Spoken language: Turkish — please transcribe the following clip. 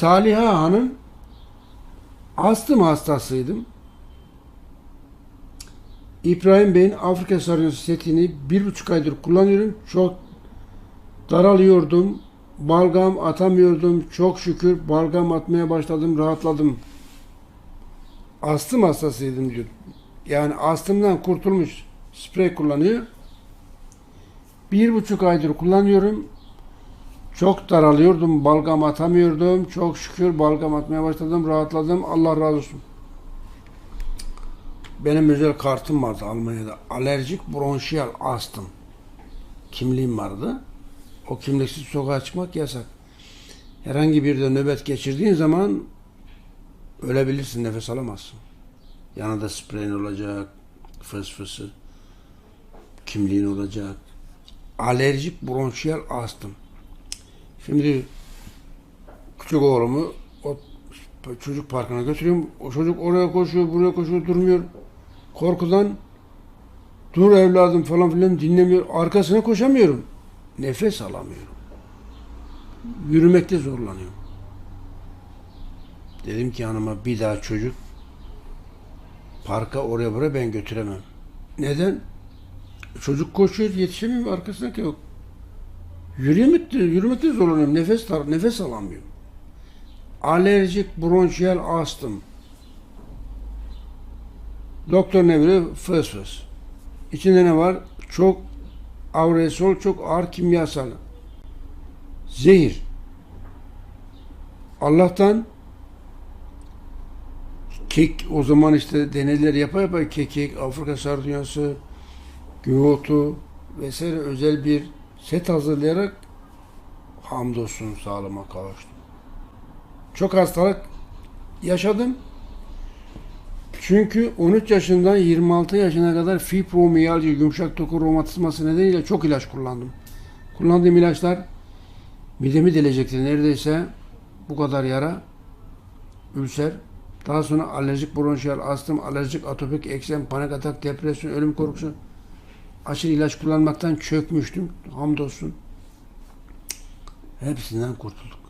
Saliha Hanım astım hastasıydım. İbrahim Bey'in Afrika sarıncası setini bir buçuk aydır kullanıyorum. Çok daralıyordum. Balgam atamıyordum. Çok şükür balgam atmaya başladım. Rahatladım. Astım hastasıydım diyor. Yani astımdan kurtulmuş sprey kullanıyor. Bir buçuk aydır kullanıyorum. Çok daralıyordum. Balgam atamıyordum. Çok şükür balgam atmaya başladım. Rahatladım. Allah razı olsun. Benim özel kartım vardı Almanya'da. Alerjik bronşiyal astım. Kimliğim vardı. O kimliksiz sokağa çıkmak yasak. Herhangi bir de nöbet geçirdiğin zaman ölebilirsin, nefes alamazsın. Yanında spreyin olacak, fıs fısı, kimliğin olacak. Alerjik bronşiyal astım. Şimdi küçük oğlumu o çocuk parkına götürüyorum. O çocuk oraya koşuyor, buraya koşuyor, durmuyor. Korkudan dur evladım falan filan dinlemiyor. Arkasına koşamıyorum. Nefes alamıyorum. Yürümekte zorlanıyorum. Dedim ki hanıma bir daha çocuk parka oraya buraya ben götüremem. Neden? Çocuk koşuyor yetişemiyorum arkasına ki yok. Yürümekte, yürümekte zorlanıyorum. Nefes nefes alamıyorum. Alerjik bronşiyal astım. Doktor ne biliyor? Fıs fıs. İçinde ne var? Çok avresol, çok ağır kimyasal. Zehir. Allah'tan kek o zaman işte deneyler yapa yapa kekik, Afrika sardunyası, güvotu vesaire özel bir set hazırlayarak hamdolsun sağlığıma kavuştum. Çok hastalık yaşadım. Çünkü 13 yaşından 26 yaşına kadar fibromiyalji, yumuşak doku romatizması nedeniyle çok ilaç kullandım. Kullandığım ilaçlar midemi delecekti neredeyse bu kadar yara, ülser, daha sonra alerjik bronşiyal astım, alerjik atopik eksem, panik atak, depresyon, ölüm korkusu, aşırı ilaç kullanmaktan çökmüştüm. Hamdolsun. Hepsinden kurtulduk.